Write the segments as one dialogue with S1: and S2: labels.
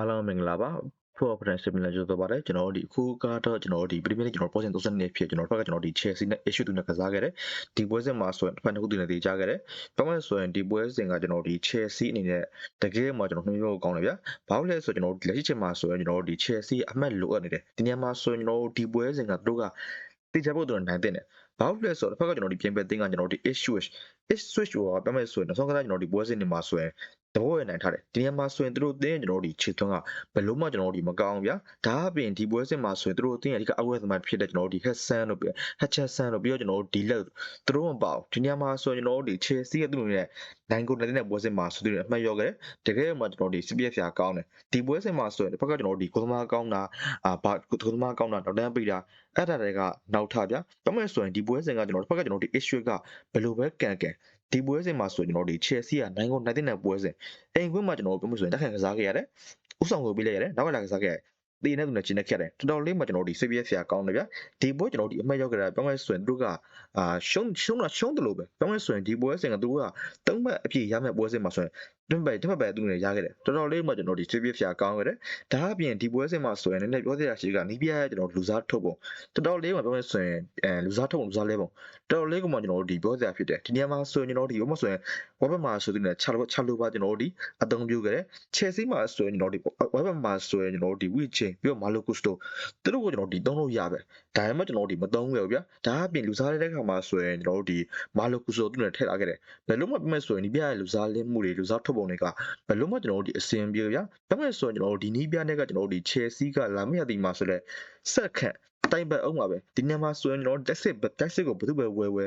S1: အားလုံးမင်္ဂလာပါဖို့ potential ပြန်လာကြတော့ပါတယ်ကျွန်တော်တို့ဒီအခုကတော့ကျွန်တော်တို့ဒီ Premier League ကျွန်တော် position 32ဖြစ်ကျွန်တော်တို့ဘက်ကကျွန်တော်ဒီ Chelsea နဲ့ issue တူနဲ့ကစားခဲ့တယ်ဒီပွဲစဉ်မှာဆိုရင်တစ်ဖက်တစ်ခုတူနဲ့တေးကြခဲ့တယ်ပြောမှဆိုရင်ဒီပွဲစဉ်ကကျွန်တော်ဒီ Chelsea အနေနဲ့တကယ်မှကျွန်တော်နှိုးရောကောင်းတယ်ဗျာဘာလို့လဲဆိုကျွန်တော်လက်ရှိချိန်မှာဆိုရင်ကျွန်တော်တို့ဒီ Chelsea အမှတ်လိုအပ်နေတယ်ဒီနေရာမှာဆိုရင်ကျွန်တော်တို့ဒီပွဲစဉ်ကတို့ကတေးကြဖို့တူနိုင်တဲ့ဘာလို့လဲဆိုတော့တစ်ဖက်ကကျွန်တော်ဒီပြင်ပတင်းကကျွန်တော်ဒီ issue issue ကိုပြောမယ်ဆိုရင်နောက်ဆုံးကကျွန်တော်ဒီပွဲစဉ်တွေမှာဆိုရင် တဘောရနိုင်ထားတယ်ဒီနေရာမှာဆိုရင်တို့တင်းကျွန်တော်တို့ဒီခြေသွန်းကဘယ်လို့မှကျွန်တော်တို့ဒီမကောင်းဗျာဒါအပြင်ဒီပွဲစဉ်မှာဆိုရင်တို့တင်းအဓိကအဝဲသမားဖြစ်တဲ့ကျွန်တော်တို့ဒီ Hudson တို့ပြီး Hutchinson တို့ပြီးတော့ကျွန်တော်တို့ဒီလက်တို့မပေါ့ဒီနေရာမှာဆိုရင်ကျွန်တော်တို့ဒီ Chelsea ရဲ့သူတို့ရဲ့နိုင်ကိုနေတဲ့ပွဲစဉ်မှာဆိုသူတွေအမှတ်ရောခဲ့တယ်တကယ်မှကျွန်တော်တို့ဒီ CPF ရာကောင်းတယ်ဒီပွဲစဉ်မှာဆိုရင်တစ်ဖက်ကကျွန်တော်တို့ဒီကိုသမားကောင်းတာအာဘာကိုသမားကောင်းတာတော့တန်းပိတာအဲ့ဒါတွေကနောက်ထဗျာဘာမှဆိုရင်ဒီပွဲစဉ်ကကျွန်တော်တစ်ဖက်ကကျွန်တော်တို့ဒီ issue ကဘယ်လိုပဲကန်ကန် ဒီပွဲစဉ်မှာဆိုကျွန်တော်တို့ Chelsea ကနိုင်ကုန်နိုင်တဲ့ပွဲစဉ်အိမ်ကွင်းမှာကျွန်တော်ပြောလို့ဆိုရင်တက်ခံကစားခဲ့ရတယ်ဥဆောင်ကိုပေးလိုက်ရတယ်နောက်ကလာကစားခဲ့ရတယ်တေးနေသူနဲ့ကျင်းနေခဲ့တယ်တော်တော်လေးမှကျွန်တော်တို့ဒီ CBS ဆရာကောင်းတယ်ဗျဒီပွဲကျွန်တော်တို့ဒီအမှတ်ရောက်ကြတာပြောင်းလဲဆိုရင်တို့ကအာရှုံးရှုံးတော့ရှုံးတယ်လို့ပဲပြောင်းလဲဆိုရင်ဒီပွဲစဉ်ကတို့ကသုံးဘက်အပြည့်ရမယ့်ပွဲစဉ်မှာဆိုရင် တွန်းပဲတစ်ဖက်ပဲသူနဲ့ရခဲ့တယ်တော်တော်လေးမှကျွန်တော်ဒီ CBS ဆရာကောင်းခဲ့တယ်ဒါအပြင်ဒီပွဲစဉ်မှာဆိုရင်လည်းပြောစရာရှိကနီးပြရကျွန်တော်လူစားထုတ်ပုံတော်တော်လေးမှပြောင်းလဲဆိုရင်အဲလူစားထုတ်ပုံလူစားလဲပုံတော်တော်လေးကမှကျွန်တော်တို့ဒီပြောစရာဖြစ်တယ်ဒီနေရာမှာဆိုရင်ကျွန်တော်တို့ဒီဘာမှဆိုရင်ဝက်ဘက်မှာဆိုတဲ့ချာလို့ချာလို့ပါကျွန်တော်တို့ဒီအသုံးပြုခဲ့တယ် Chelsea မှာဆိုရင်ကျွန်တော်တို့ဒီဝက်ဘက်မှာဆိုရင်ကျွန်တော်တို့ဒီဝီချင်းပြီးတော့မာလိုကုစတိုသူတို့ကိုကျွန်တော်ဒီသုံးလို့ရပဲဒါပေမဲ့ကျွန်တော်တို့ဒီမသုံးခဲ့ဘူးဗျာဒါအပြင်လူစားတဲ့ခါမှာဆိုရင်ကျွန်တော်တို့ဒီမာလိုကုစတိုသူနဲ့ထည့်လာခဲ့တယ်ဘယ်လို့မှပြမဲ့ဆိုရင်ဒီပြရဲ့လူစားလင်းမှုတွေလူစားထုတ်ပုံတွေကဘယ်လို့မှကျွန်တော်တို့ဒီအစင်ပြေဗျာပြမဲ့ဆိုရင်ကျွန်တော်တို့ဒီနီးပြနဲ့ကကျွန်တော်တို့ဒီ Chelsea ကလာမရသည်မှာဆိုလဲဆက်ခန့်တိုင်ပဲအောင်ပါပဲဒီနေ့မှာဆိုရင်ကျွန်တော်တက်စစ်တက်စစ်ကိုဘယ်သူပဲဝဲဝဲ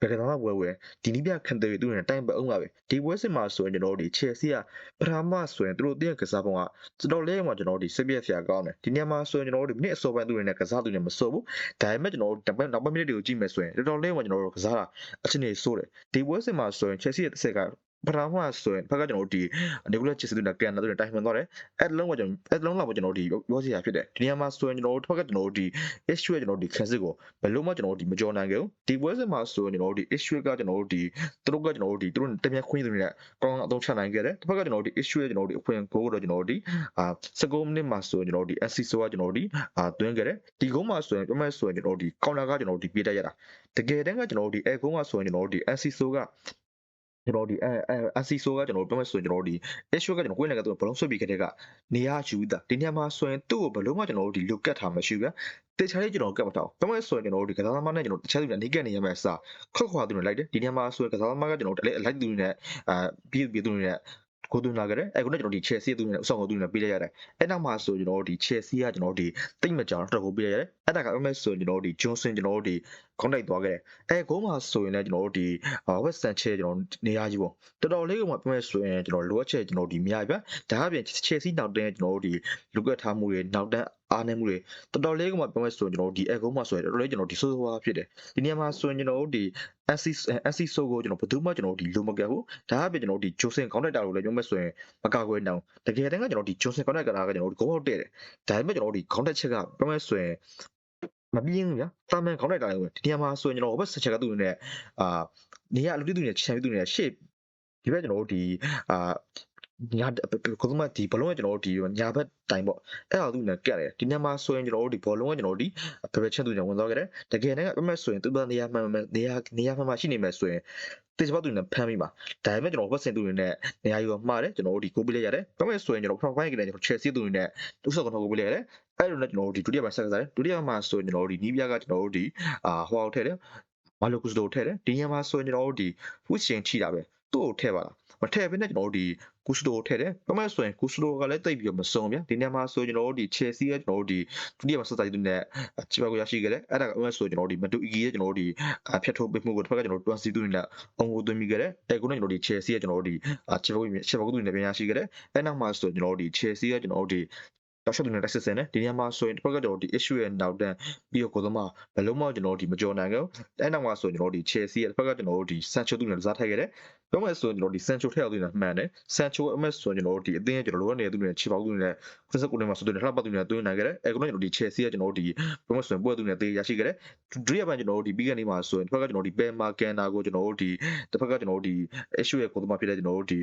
S1: ဘယ်ကစားမှဝဲဝဲဒီနည်းပြခံတယ်သူနဲ့တိုင်ပဲအောင်ပါပဲဒီပွဲစစ်မှာဆိုရင်ကျွန်တော်တို့ဒီ Chelsea ကပထမဆိုရင်သူတို့တင်းကစားပုံကကျွန်တော်လေးမှာကျွန်တော်တို့ဒီစစ်ပြက်ဆရာကောင်းတယ်ဒီနေ့မှာဆိုရင်ကျွန်တော်တို့ဒီမိနစ်အစောပိုင်းသူတွေနဲ့ကစားသူတွေမစောဘူးဒါပေမဲ့ကျွန်တော်တို့နောက်ပိုင်းနောက်ပိုင်းမိနစ်တွေကိုကြည့်မယ်ဆိုရင်တော်တော်လေးမှာကျွန်တော်တို့ကစားတာအချင်းကြီးစိုးတယ်ဒီပွဲစစ်မှာဆိုရင် Chelsea ရဲ့တစ်ဆက်က ပထမဆိုရင်ဘက်ကကျွန်တော်တို့ဒီနီကိုလာချစ်စတူနဲ့ကန်နာတို့တိုင်မှန်သွားတယ်အဲ့လုံးကကျွန်တော်အဲ့လုံးလောက်ပဲကျွန်တော်တို့ဒီပြောစီရဖြစ်တယ်ဒီနေရာမှာဆိုရင်ကျွန်တော်တို့ဘက်ကကျွန်တော်တို့ဒီ issue ကျွန်တော်တို့ဒီ classic ကိုဘယ်လို့မှကျွန်တော်တို့ဒီမကြော်နိုင်ခဲ့ဘူးဒီပွဲစဉ်မှာဆိုရင်ကျွန်တော်တို့ဒီ issue ကကျွန်တော်တို့ဒီသူတို့ကကျွန်တော်တို့ဒီသူတို့တမန်ခွင့်သူတွေနဲ့ကောင်းကောင်းအသုံးချနိုင်ခဲ့တယ်တစ်ဖက်ကကျွန်တော်တို့ဒီ issue ကျွန်တော်တို့ဒီအခွင့်ကိုတော့ကျွန်တော်တို့ဒီအာ19မိနစ်မှာဆိုရင်ကျွန်တော်တို့ဒီ SC ဆိုကကျွန်တော်တို့ဒီအာသွင်းခဲ့တယ်ဒီကုန်းမှာဆိုရင်ပြမဲ့ဆိုရင်ကျွန်တော်တို့ဒီ counter ကကျွန်တော်တို့ဒီပြေးတတ်ရတာတကယ်တမ်းကကျွန်တော်တို့ဒီအဲကုန်းကဆိုရင်ကျွန်တော်တို့ဒီ SC ဆိုက ကျွန်တော်ဒီအဲအဲအစီဆိုကကျွန်တော်ပြောမယ်ဆိုရင်ကျွန်တော်ဒီ issue ကကျွန်တော်ကိုယ်နဲ့ကတော့ဘလုံးဆွဲပြီးခဲ့တဲ့ကနေရာယူတာဒီနေရာမှာဆိုရင်သူ့ကိုဘလုံးကကျွန်တော်တို့ဒီလုတ်ကတ်ထားမရှိဘူးဗျာတေချာလေးကျွန်တော်ကတ်မထားဘူးပြောမယ်ဆိုရင်ကျွန်တော်တို့ဒီကစားသမားနဲ့ကျွန်တော်တခြားသူတွေနေကတ်နေရမယ်စာခောက်ခွာသူတွေလိုက်တယ်ဒီနေရာမှာဆိုရင်ကစားသမားကကျွန်တော်လည်းလိုက်သူတွေနဲ့အာပြီးပြီးသူတွေနဲ့ ကိုသူနာကြတယ်အဲခုနကကျွန်တော်ဒီ Chelsea သူနဲ့အဆောင်ကိုသူနဲ့ပေးလိုက်ရတယ်အဲ့နောက်မှာဆိုကျွန်တော်ဒီ Chelsea ကကျွန်တော်ဒီတိတ်မကြောင်တော့ကိုပေးလိုက်ရတယ်အဲ့ဒါကအဲ့မဲ့ဆိုကျွန်တော်ဒီ Johnson ကျွန်တော်ဒီ contact သွားခဲ့တယ်အဲဂိုးမှာဆိုရင်လည်းကျွန်တော်တို့ဒီ West Sanchez ကျွန်တော်နေရာကြီးပေါ့တော်တော်လေးကမှပြောမယ်ဆိုရင်ကျွန်တော်လိုအပ်ချက်ကျွန်တော်ဒီများပြဒါအပြင် Chelsea နောက်တန်းကျွန်တော်တို့ဒီလူကတ်ထားမှုတွေနောက်တန်း အားနည်းမှုတွေတော်တော်လေးကမှပြောမယ်ဆိုရင်ကျွန်တော်ဒီအကုန်းမှာဆိုရင်တော်တော်လေးကျွန်တော်ဒီဆိုးဆိုးဝါးဖြစ်တယ်ဒီနေရာမှာဆိုရင်ကျွန်တော်တို့ဒီ SC SC ဆိုကိုကျွန်တော်ဘယ်သူမှကျွန်တော်ဒီလိုမကက်ဘူးဒါအပြင်ကျွန်တော်ဒီ Johnson counter ကိုလည်းပြောမယ်ဆိုရင်မကာကွယ်နိုင်တကယ်တမ်းကကျွန်တော်ဒီ Johnson counter ကတာကကျွန်တော်ဒီဂိုးဟုတ်တဲ့တယ်ဒါပေမဲ့ကျွန်တော်ဒီ counter ချက်ကပြောမယ်ဆိုရင်မပြင်းဘူးဗျာတာမန်ခေါင်းလိုက်တာလေဒီနေရာမှာဆိုရင်ကျွန်တော်ဘက်ဆက်ချက်ကသူ့နဲ့အာနေရလူတိသူနဲ့ချန်ပြီးသူနဲ့ရှေ့ဒီဘက်ကျွန်တော်တို့ဒီအာ ညာကိုသမားဒီဘလုံးကကျွန်တော်တို့ဒီညာဘက်တိုင်ပေါ့အဲ့ဒါသူနဲ့ကက်တယ်ဒီနေရာမှာဆိုရင်ကျွန်တော်တို့ဒီဘောလုံးကကျွန်တော်တို့ဒီဘယ်ဘက်ချက်သူနဲ့ဝင်သွားခဲ့တယ်တကယ်တမ်းကပြမဲ့ဆိုရင်သူ့ဘက်နေရာမှန်မှန်နေရာနေရာမှန်မှရှိနေမယ်ဆိုရင်တေချပတ်သူနဲ့ဖမ်းပြီးပါဒါပေမဲ့ကျွန်တော်ဘက်စင်သူတွေနဲ့နေရာယူမှားတယ်ကျွန်တော်တို့ဒီကိုပေးလိုက်ရတယ်ပြမဲ့ဆိုရင်ကျွန်တော်ပထမပိုင်းကလည်းကျွန်တော် Chelsea သူတွေနဲ့သူ့ဆော့ကတော့ကိုပေးလိုက်ရတယ်အဲ့လိုနဲ့ကျွန်တော်တို့ဒီဒုတိယပိုင်းဆက်ကစားတယ်ဒုတိယမှာဆိုရင်ကျွန်တော်တို့ဒီနီးပြားကကျွန်တော်တို့ဒီအာဟိုအောက်ထည့်တယ်မာလိုကုစတိုထည့်တယ်ဒီညမှာဆိုရင်ကျွန်တော်တို့ဒီဖူးရှင်ထိတာပဲသူ့ကိုထည့်ပါလား မထည့်ဘဲနဲ့ကျွန်တော်တို့ဒီကုစတိုထည့်တယ်။ဘာမှဆိုရင်ကုစတိုကလည်းတိတ်ပြီးတော့မစုံဗျာ။ဒီနေရာမှာဆိုကျွန်တော်တို့ဒီ Chelsea ကကျွန်တော်တို့ဒီဒုတိယမှာဆက်စားသူနဲ့ချီပါကိုရရှိခဲ့တယ်။အဲ့ဒါကဘာမှဆိုကျွန်တော်တို့ဒီမတူအီရဲ့ကျွန်တော်တို့ဒီဖြတ်ထုတ်ပေးမှုကိုတစ်ဖက်ကကျွန်တော်တို့တွန်းစီသူနဲ့အုံကိုသွင်းမိခဲ့တယ်။အဲကုနဲ့ကျွန်တော်တို့ဒီ Chelsea ကကျွန်တော်တို့ဒီချီပါကိုချီပါကိုသူနဲ့ပြန်ရရှိခဲ့တယ်။အဲ့နောက်မှာဆိုကျွန်တော်တို့ဒီ Chelsea ကကျွန်တော်တို့ဒီ တောက်ချက်သူနဲ့တက်စစ်စင်တယ်ဒီနေရာမှာဆိုရင်တစ်ဖက်ကကျွန်တော်ဒီ issue ရဲ့နောက်တန်းပြီးတော့ကိုသမားဘယ်လုံးမှကျွန်တော်ဒီမကြော်နိုင်ဘူးအဲနောက်မှာဆိုရင်ကျွန်တော်ဒီ Chelsea ရဲ့တစ်ဖက်ကကျွန်တော်တို့ဒီ Sancho သူနဲ့စားထိုက်ခဲ့တယ်ပြောမယ်ဆိုရင်ကျွန်တော်ဒီ Sancho ထည့်အောင်သူနဲ့မှန်တယ် Sancho အမက်ဆိုရင်ကျွန်တော်တို့ဒီအသင်းရဲ့ကျွန်တော်လိုနေတဲ့သူနဲ့ခြေပေါက်သူနဲ့59နဲ့မှာဆိုတဲ့လှပသူနဲ့တွင်းနိုင်ခဲ့တယ်အဲကတော့ကျွန်တော်ဒီ Chelsea ကကျွန်တော်တို့ဒီပြောမယ်ဆိုရင်ပွဲသူနဲ့တေးရရှိခဲ့တယ်ဒုတိယပိုင်းကျွန်တော်တို့ဒီပြီးကနေမှာဆိုရင်တစ်ဖက်ကကျွန်တော်ဒီ Pema Canna ကိုကျွန်တော်တို့ဒီတစ်ဖက်ကကျွန်တော်တို့ဒီ issue ရဲ့ကိုသမားဖြစ်တဲ့ကျွန်တော်တို့ဒီ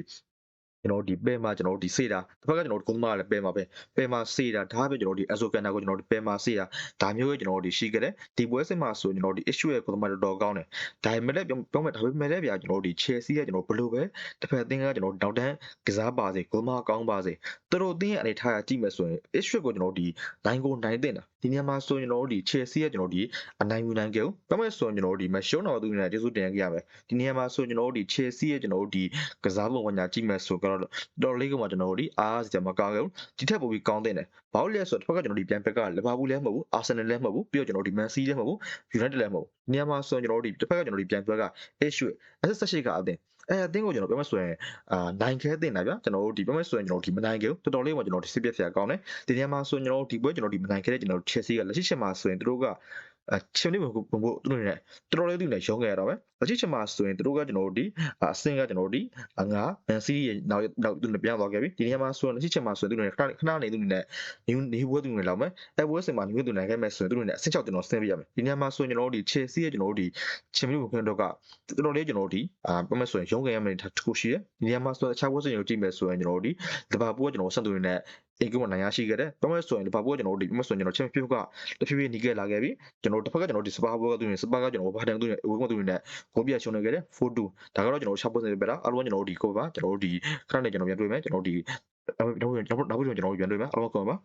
S1: ကျွန်တော်တို့ဒီပဲမှာကျွန်တော်တို့ဒီစေတာတစ်ဖက်ကကျွန်တော်တို့ကုန်းမကလည်းပဲမှာပဲပဲမှာစေတာဒါပဲကျွန်တော်တို့ဒီအဆိုကန်နာကိုကျွန်တော်တို့ပဲမှာစေတာဒါမျိုးပဲကျွန်တော်တို့ဒီရှိခဲ့တယ်ဒီပွဲစဉ်မှာဆိုကျွန်တော်တို့ဒီ issue ရဲ့ကုန်းမတော်တော်ကောင်းတယ်ဒါပေမဲ့လည်းပြောပြောမယ်ဒါပေမဲ့လည်းဗျာကျွန်တော်တို့ဒီ Chelsea ကကျွန်တော်ဘလို့ပဲတစ်ဖက်အသင်းကကျွန်တော်တို့နောက်တန်းကစားပါစေကုန်းမကောင်းပါစေသူတို့အသင်းရဲ့အနေထားကကြည့်မယ်ဆိုရင် issue ကိုကျွန်တော်တို့ဒီနိုင်ကိုနိုင်တင်တာဒီနေရာမှာဆိုရင်ကျွန်တော်တို့ဒီ Chelsea ကကျွန်တော်တို့ဒီအနိုင်ယူနိုင်ကြဘူးပြောမယ်ဆိုရင်ကျွန်တော်တို့ဒီမရှုံးတော့သူနေကျေးဇူးတင်ရခဲ့ရမယ်ဒီနေရာမှာဆိုကျွန်တော်တို့ဒီ Chelsea ရဲ့ကျွန်တော်တို့ဒီကစားပုံကညာကြည့်မယ်ဆိုတော့တော်လေးကမှကျွန်တော်တို့ဒီအားစကြမကောင်းဘူးဒီထက်ပိုပြီးကောင်းတဲ့တယ်ဘာလို့လဲဆိုတော့တစ်ဖက်ကကျွန်တော်ဒီပြန်ဘက်ကလီဗာပူးလည်းမဟုတ်ဘူးအာဆင်နယ်လည်းမဟုတ်ဘူးပြီးတော့ကျွန်တော်ဒီမန်စီးလည်းမဟုတ်ဘူးယူနိုက်တက်လည်းမဟုတ်ဘူးနေရာမှာဆိုရင်ကျွန်တော်တို့ဒီတစ်ဖက်ကကျွန်တော်ဒီပြန်ဘက်ကအေးရွှေအဆက်ဆက်ရှိကအသင်း အဲအသင်းကိုကျွန်တော်ပြောမှဆိုရင်အာနိုင်ခဲတင်တာဗျာကျွန်တော်တို့ဒီပြောမှဆိုရင်ကျွန်တော်ဒီမနိုင်ခဲဘူးတော်တော်လေးကကျွန်တော်ဒီစစ်ပြက်ဆရာကောင်းတယ်ဒီနေရာမှာဆိုရင်ကျွန်တော်တို့ဒီပွဲကျွန်တော်ဒီမနိုင်ခဲတဲ့ကျွန်တော်တို့ Chelsea ကလက်ရှိချက်မှာဆိုရင်သူတို့ကအချင်းလေးဘုံဘုံသူတို့နေတော်တော်လေးသူနေရုံးခဲ့ရတော့ပဲ လက်ရှိချက်မှာဆိုရင်သူတို့ကကျွန်တော်တို့ဒီအဆင့်ကကျွန်တော်တို့ဒီငါမန်စီးရဲ့နောက်နောက်သူနေပြန်သွားခဲ့ပြီဒီနေရာမှာဆိုရင်လက်ရှိချက်မှာဆိုရင်သူနေခဏခဏနေသူနေနေနေဘွဲသူနေလောက်မယ်အဲဘွဲစင်မှာနေသူနေခဲ့မယ်ဆိုရင်သူနေအဆင့်6ကျွန်တော်ဆင်းပြရမယ်ဒီနေရာမှာဆိုရင်ကျွန်တော်တို့ဒီ Chelsea ရဲ့ကျွန်တော်တို့ဒီချင်းမလို့ဘုံတော့ကတော်တော်လေးကျွန်တော်တို့ဒီအာပြမယ်ဆိုရင်ရုံးခဲ့ရမယ်တစ်ခုရှိတယ်ဒီနေရာမှာဆိုအခြားဘွဲစင်ကိုကြည့်မယ်ဆိုရင်ကျွန်တော်တို့ဒီလီဗာပူးကကျွန်တော်ဆန်သူနေအေကမနိုင်ရရှိခဲ့တယ်။ဘာမှဆိုရင်လီဗာပူးကကျွန်တော်တို့ဒီမဆိုရင်ကျွန်တော်ချန်ပီယံကတဖြည်းဖြည်းနီးခဲ့လာခဲ့ပြီ။ကျွန်တော်တစ်ဖက်ကကျွန်တော်ဒီစပါဘောကသူနေစပါကကျွန်တော်ဘာတန်သူနေဝင်းကသူနေဂိုးပြရှုံးနေခဲ့တယ်4-2ဒါကတော့ကျွန်တော်ရှာပွင့်နေပြတာအားလုံးကျွန်တော်တို့ဒီကိုပါကျွန်တော်တို့ဒီခဏနေကျွန်တော်ပြန်တွေ့မယ်ကျွန်တော်တို့ဒီနောက်နောက်နောက်ကျွန်တော်တို့ပြန်တွေ့မယ်အားလုံးကောပါ